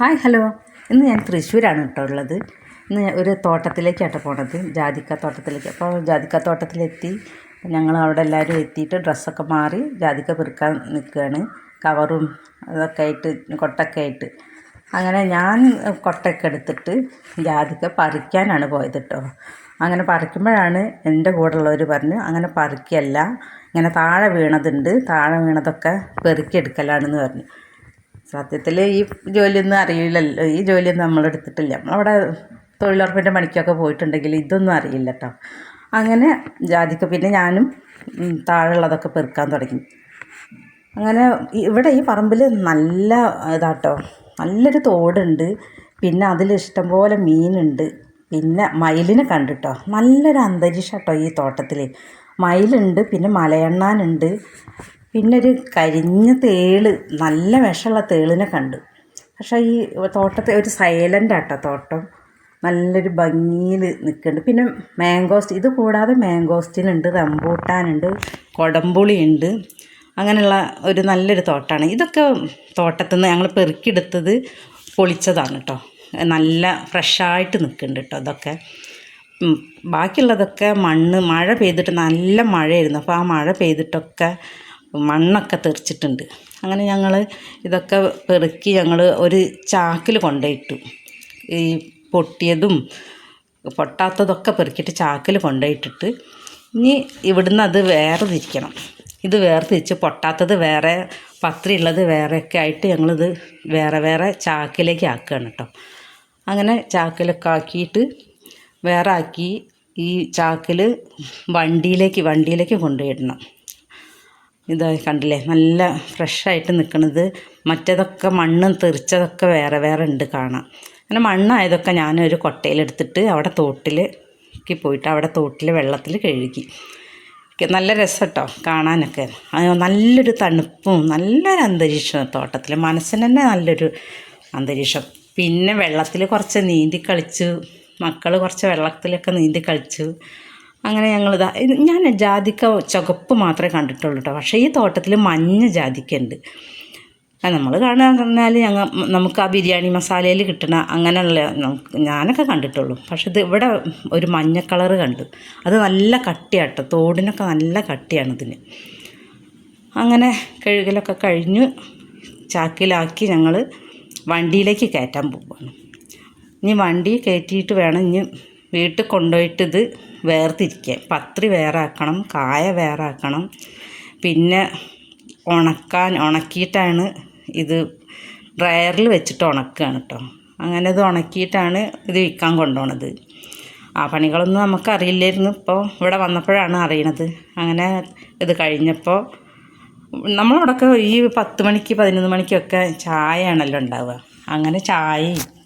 Hi hello. ഇന്ന് ഞാൻ തൃശ്ശൂരാണ് കേട്ടോ ഉള്ളത്. ഇന്ന് ഒരു തോട്ടത്തിലേക്കാട്ടോ പോണത്. ജാതിക്ക തോട്ടത്തിലേക്ക്. അപ്പോൾ ജാതിക്ക തോട്ടത്തിലെത്തി. ഞങ്ങൾ അവിടെ എല്ലാവരും എത്തിയിട്ട് ഡ്രസ്സൊക്കെ മാറി ജാതിക്ക പെറുക്കാൻ നിൽക്കുകയാണ്. കവറും അതൊക്കെ ആയിട്ട് കൊട്ടൊക്കെ ആയിട്ട്. അങ്ങനെ ഞാൻ കൊട്ടയൊക്കെ എടുത്തിട്ട് ജാതിക്ക പറിക്കാനാണ് പോയത് കേട്ടോ. അങ്ങനെ പറിക്കുമ്പോഴാണ് എന്റെ കൂടെ ഉള്ളവർ പറഞ്ഞു അങ്ങനെ പറിക്കല്ല ഇങ്ങനെ താഴെ വീണതുണ്ട് താഴെ വീണതൊക്കെ പെറുക്കിയെടുക്കലാണെന്ന് പറഞ്ഞു. സത്യത്തിൽ ഈ ജോലിയൊന്നും അറിയില്ലല്ലോ. ഈ ജോലിയൊന്നും നമ്മൾ എടുത്തിട്ടില്ല. നമ്മളവിടെ തൊഴിലുറപ്പിന്റെ പണിക്കൊക്കെ പോയിട്ടുണ്ടെങ്കിൽ ഇതൊന്നും അറിയില്ല കേട്ടോ അങ്ങനെ ജാതിക്ക പിന്നെ ഞാനും താഴെയുള്ളതൊക്കെ പെറുക്കാൻ തുടങ്ങി. അങ്ങനെ ഇവിടെ ഈ പറമ്പിൽ നല്ല ഇതാട്ടോ. നല്ലൊരു തോടുണ്ട്. പിന്നെ അതിൽ ഇഷ്ടംപോലെ മീനുണ്ട്. പിന്നെ മയിലിനെ കണ്ടിട്ടോ? നല്ലൊരു അന്തരീക്ഷം കേട്ടോ ഈ തോട്ടത്തിൽ മയിലുണ്ട് പിന്നെ മലയണ്ണാനുണ്ട്. പിന്നെ ഒരു കരിഞ്ഞ തേൾ നല്ല വിഷമുള്ള തേളിനെ കണ്ടു. പക്ഷേ ഈ തോട്ടത്തെ ഒരു സൈലന്റ് ആട്ടോ തോട്ടം. നല്ലൊരു ഭംഗിയിൽ നിൽക്കുന്നുണ്ട്. പിന്നെ മാങ്കോസ്റ്റ് ഇത് കൂടാതെ മാങ്കോസ്റ്റിനുണ്ട് റംബൂട്ടാനുണ്ട് കൊടംപുളിയുണ്ട്. അങ്ങനെയുള്ള ഒരു നല്ലൊരു തോട്ടമാണ് ഇതൊക്കെ തോട്ടത്തിൽ നിന്ന് ഞങ്ങൾ പെറുക്കിയെടുത്തത് പൊളിച്ചതാണ് കേട്ടോ നല്ല ഫ്രഷായിട്ട് നിൽക്കുന്നുണ്ട് കേട്ടോ അതൊക്കെ ബാക്കിയുള്ളതൊക്കെ മണ്ണ് മഴ പെയ്തിട്ട് നല്ല മഴയായിരുന്നു. അപ്പോൾ ആ മഴ പെയ്തിട്ടൊക്കെ മണ്ണൊക്കെ തെറിച്ചിട്ടുണ്ട്. അങ്ങനെ ഞങ്ങൾ ഇതൊക്കെ പെറുക്കി ഞങ്ങൾ ഒരു ചാക്കിൽ കൊണ്ടുപോയിട്ടു ഈ പൊട്ടിയതും പൊട്ടാത്തതൊക്കെ പെറുക്കിയിട്ട് ചാക്കിൽ കൊണ്ടുപോയിട്ടിട്ട് ഇനി ഇവിടുന്ന് അത് വേറെ തിരിക്കണം. ഇത് വേറെ തിരിച്ച് പൊട്ടാത്തത് വേറെ പത്രി ഉള്ളത് വേറെയൊക്കെ ആയിട്ട് ഞങ്ങളിത് വേറെ വേറെ ചാക്കിലേക്ക് ആക്കുകയാണ് കേട്ടോ. അങ്ങനെ ചാക്കിലൊക്കെ ആക്കിയിട്ട് വേറെ ആക്കി ഈ ചാക്കിൽ വണ്ടിയിലേക്ക് വണ്ടിയിലേക്ക് കൊണ്ടുപോയിടണം. ഇത് കണ്ടില്ലേ നല്ല ഫ്രഷായിട്ട് നിൽക്കുന്നത് മറ്റേതൊക്കെ മണ്ണ് തെറിച്ചതൊക്കെ വേറെ വേറെ ഉണ്ട് കാണാം അങ്ങനെ മണ്ണായതൊക്കെ ഞാനൊരു കൊട്ടയിലെടുത്തിട്ട് അവിടെ തോട്ടിലേക്ക് പോയിട്ട് അവിടെ തോട്ടിൽ വെള്ളത്തിൽ കഴുകി. നല്ല രസം കേട്ടോ കാണാനൊക്കെ നല്ലൊരു തണുപ്പും നല്ലൊരു അന്തരീക്ഷം തോട്ടത്തിൽ മനസ്സിന് തന്നെ നല്ലൊരു അന്തരീക്ഷം. പിന്നെ വെള്ളത്തിൽ കുറച്ച് നീന്തി കളിച്ചു. മക്കൾ കുറച്ച് വെള്ളത്തിലൊക്കെ നീന്തി കളിച്ചു. അങ്ങനെ ഞങ്ങളിതാ ഞാൻ ജാതിക്ക ചുവപ്പ് മാത്രമേ കണ്ടിട്ടുള്ളൂ കേട്ടോ പക്ഷേ ഈ തോട്ടത്തിൽ മഞ്ഞ ജാതിക്ക ഉണ്ട് നമ്മൾ കാണാൻ പറഞ്ഞാൽ ഞങ്ങൾ നമുക്ക് ആ ബിരിയാണി മസാലയിൽ കിട്ടണ അങ്ങനെയുള്ള ഞാനൊക്കെ കണ്ടിട്ടുള്ളൂ. പക്ഷേ ഇത് ഇവിടെ ഒരു മഞ്ഞ കളർ കണ്ടു. അത് നല്ല കട്ടിയാട്ടോ. തോടിനൊക്കെ നല്ല കട്ടിയാണ് ഇതിന്. അങ്ങനെ കഴുകലൊക്കെ കഴിഞ്ഞു. ചാക്കിലാക്കി ഞങ്ങൾ വണ്ടിയിലേക്ക് കയറ്റാൻ പോവുകയാണ് ഇനി വണ്ടി കയറ്റിയിട്ട് വേണം ഇനി വീട്ടിൽ കൊണ്ടുപോയിട്ട് ഇത് വേർതിരിക്കാൻ പത്രി വേറാക്കണം കായ വേറാക്കണം. പിന്നെ ഉണക്കാൻ ഉണക്കിയിട്ടാണ് ഇത് ഡ്രയറിൽ വെച്ചിട്ട് ഉണക്കുകയാണ് കേട്ടോ. അങ്ങനെ ഇത് ഉണക്കിയിട്ടാണ് ഇത് വിൽക്കാൻ കൊണ്ടുപോണത്. ആ പണികളൊന്നും നമുക്ക് അറിയില്ലായിരുന്നു ഇപ്പോൾ ഇവിടെ വന്നപ്പോഴാണ് അറിയണത്. അങ്ങനെ ഇത് കഴിഞ്ഞപ്പോൾ നമ്മളവിടെ ഈ പത്ത് മണിക്ക് പതിനൊന്ന് മണിക്കൊക്കെ ചായയാണല്ലോ ഉണ്ടാവുക. അങ്ങനെ ചായയും